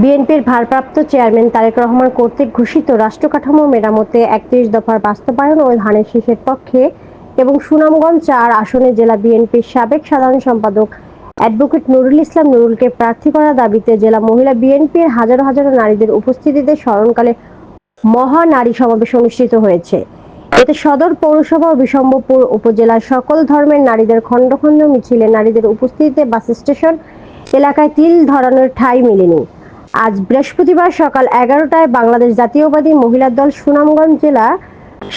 বিএনপির ভারপ্রাপ্ত চেয়ারম্যান তারেক রহমান কর্তৃক ঘোষিত রাষ্ট্র কাঠামো মেরামতে একত্রিশ দফার বাস্তবায়ন ও ধানের শীষের পক্ষে এবং সুনামগঞ্জ চার আসনে জেলা বিএনপির সাবেক সাধারণ সম্পাদক অ্যাডভোকেট নুরুল ইসলাম নুরুলকে প্রার্থী করার দাবিতে জেলা মহিলা বিএনপির হাজারো হাজারো নারীদের উপস্থিতিতে স্মরণকালে মহানারী সমাবেশ অনুষ্ঠিত হয়েছে। এতে সদর পৌরসভা ও বিশম্বপুর উপজেলার সকল ধর্মের নারীদের খণ্ড খণ্ড মিছিলে নারীদের উপস্থিতিতে বাস স্টেশন এলাকায় তিল ধরানোর ঠাঁই মেলেনি। আজ বৃহস্পতিবার সকাল এগারোটায় বাংলাদেশ জাতীয়বাদী মহিলা দল সুনামগঞ্জ জেলা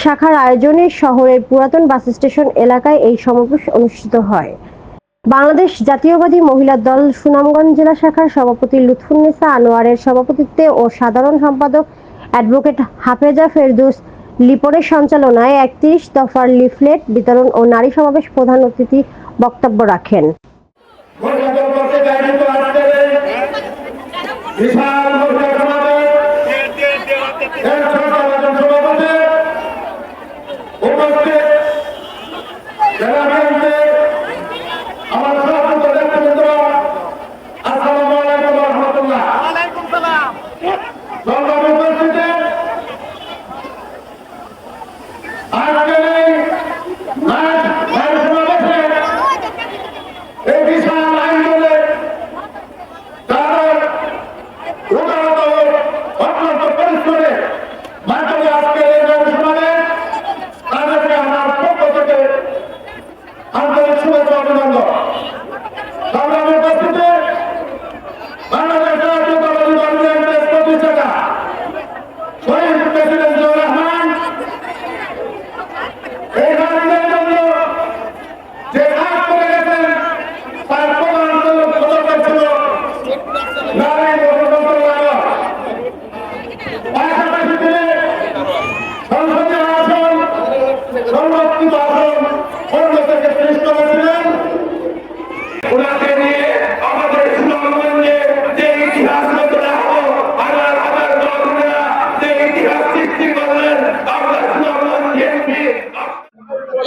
শাখার আয়োজনে শহরের পুরাতন বাস স্টেশন এলাকায় এই সমাবেশ অনুষ্ঠিত হয়। বাংলাদেশ জাতীয়বাদী মহিলা দল সুনামগঞ্জ জেলা শাখার সভাপতি লুৎফুন্নেসা আনোয়ারের সভাপতিত্বে ও সাধারণ সম্পাদক অ্যাডভোকেট হাফেজা ফেরদৌস লিপনের সঞ্চালনায় একত্রিশ দফার লিফলেট বিতরণ ও নারী সমাবেশ প্রধান অতিথি বক্তব্য রাখেন ঘোষণা করতে আয়োজিত আজকের এই বিশাল মোর্চা সমাবেশ এর সরকার সভাপতি উপস্থিত জেলা বিএনপির আমার সভাপতি নেতৃবৃন্দ আসসালামু আলাইকুম ওয়া রাহমাতুল্লাহ সংগ্রামী উপস্থিতি আজকের এই মাঠ নারী সমাবেশে এই বিশাল আন্দোলনে তাদের রোগারত অত্যন্ত পরিশ্রমে মাধ্যমে আজকে এই গবেষণায় তাদেরকে আমার পক্ষ থেকে আন্তরিক শুভেচ্ছা অভিনন্দন সংগ্রামী উপস্থিতি বাংলাদেশ জাতীয়তাবাদী দল বিএনপির প্রতিষ্ঠাতা শহীদ প্রেসিডেন্ট জিয়াউর রহমান এই নারীদের জন্য যে কাজ করে গেছেন তার প্রধান পদক্ষেপ ছিল নারী গণতন্ত্র লাগা পাশাপাশি তিনি সংসদীয় আসন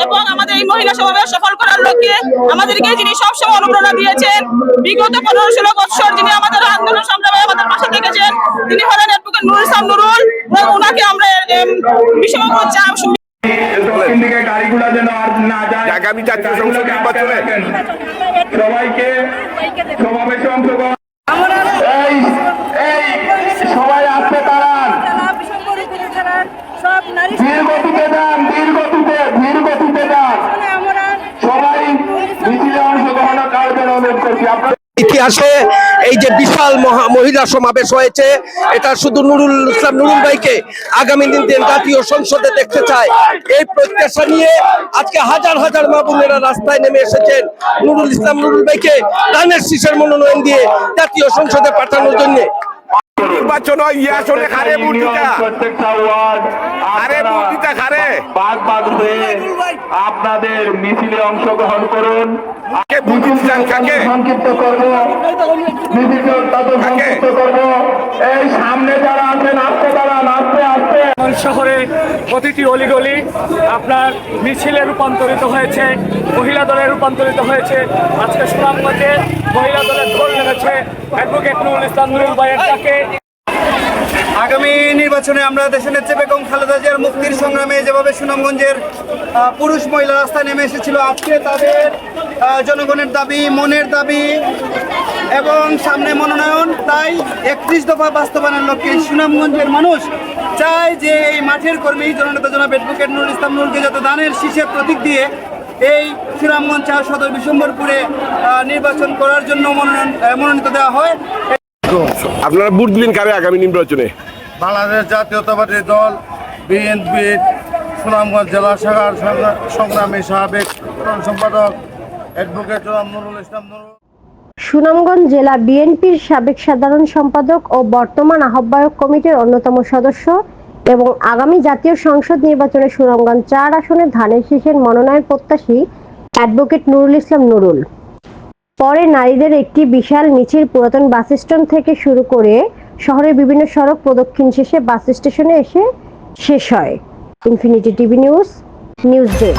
এবং আমাদের এই মহিলা সমাবেশ সফল করার লক্ষ্যে আমাদেরকে যিনি সবসময় অনুপ্রেরণা দিয়েছেন, বিগত পনেরো ষোলো বছর যিনি আমাদের আন্দোলন সংগ্রামে আমাদের পাশে থেকেছেন, তিনি হলেন অ্যাডভোকেট নুরুল ইসলাম নুরুল ওনাকে আমরা চাপ দক্ষিণ দিকে গাড়িগুলো যেন আর না যায় আগামী জাতীয় সংসদ নির্বাচনে সবাইকে সমাবেশে অংশগ্রহণ এই এই সবাই আসতে তারান ধীর গতিতে যান ধীর গতিতে ধীর গতিতে যান। সবাই মিছিলে অংশগ্রহণ করবেন অনুরোধ করছি। আপনার ইতিহাসে যে বিশাল মহা মহিলা সমাবেশ হয়েছে, এটা শুধু নুরুল ইসলাম, নুরুল ভাইকে আগামী দিন জাতীয় সংসদে দেখতে চায়। এই প্রত্যাশা নিয়ে আজকে হাজার হাজার মা বোনেরা রাস্তায় নেমে এসেছেন। নুরুল ইসলাম, নুরুল ভাইকে ধানের শীষের মনোনয়ন দিয়ে জাতীয় সংসদে পাঠানোর জন্য। নির্বাচন হয় ইয়ে খারে খারে। বাদ বাদ হয়ে আপনাদের মিছিলে অংশগ্রহণ করুন। সংক্ষিপ্ত করব। মিছিলে সংক্ষিপ্ত করব। এই সামনে যারা আছেন আসতে দাঁড়ান আস্তে আস্তে। সুনামগঞ্জ শহরে প্রতিটি অলিগলি আপনার মিছিলে রূপান্তরিত হয়েছে মহিলা দলে রূপান্তরিত হয়েছে। আজকে সুনামগঞ্জে মহিলা দলের ঢোল নেমেছে। অ্যাডভোকেট নুরুল ইসলাম নুরুল ভাইয়ের ডাকে। আগামী নির্বাচনে আমরা দেশের নেত্রী বেগম খালেদা জিয়ার মুক্তির সংগ্রামে যেভাবে সুনামগঞ্জের পুরুষ মহিলা রাস্তায় নেমে এসেছিল, আজকে তাদের জনগণের দাবি, মনের দাবি এবং সামনে মনোনয়ন। তাই একত্রিশ দফা বাস্তবায়নের লক্ষ্যে সুনামগঞ্জের মানুষ চায় যে এই মাঠের কর্মী, জননেতা জনাব অ্যাডভোকেট নুরুল ইসলাম নুরুলকে যাতে দানের শীষের প্রতীক দিয়ে এই সুনামগঞ্জ চার সদর বিশ্বম্বরপুরে নির্বাচন করার জন্য মনোনয়ন মনোনীত দেওয়া হয়। আপনারা বুট দিলেন কারে আগামী নির্বাচনে? বাংলাদেশ জাতীয়তাবাদী দল বিএনপির সুনামগঞ্জ জেলা শাখার সংগ্রামী সাবেক সম্পাদক অ্যাডভোকেট জনাব নুরুল ইসলাম নুরুল। সুনামগঞ্জ জেলা বিএনপির সাবেক সাধারণ সম্পাদক ও বর্তমান আহ্বায়ক কমিটির অন্যতম সদস্য এবং আগামী জাতীয় সংসদ নির্বাচনে সুনামগঞ্জ চার আসনে ধানের শীষের মনোনয়ন প্রত্যাশী অ্যাডভোকেট নুরুল ইসলাম নুরুল। পরে নারীদের একটি বিশাল মিছিল পুরাতন বাস স্ট্যান্ড থেকে শুরু করে শহরের বিভিন্ন সড়ক প্রদক্ষিণ শেষে বাস স্টেশনে এসে শেষ হয়। Infinity TV news news day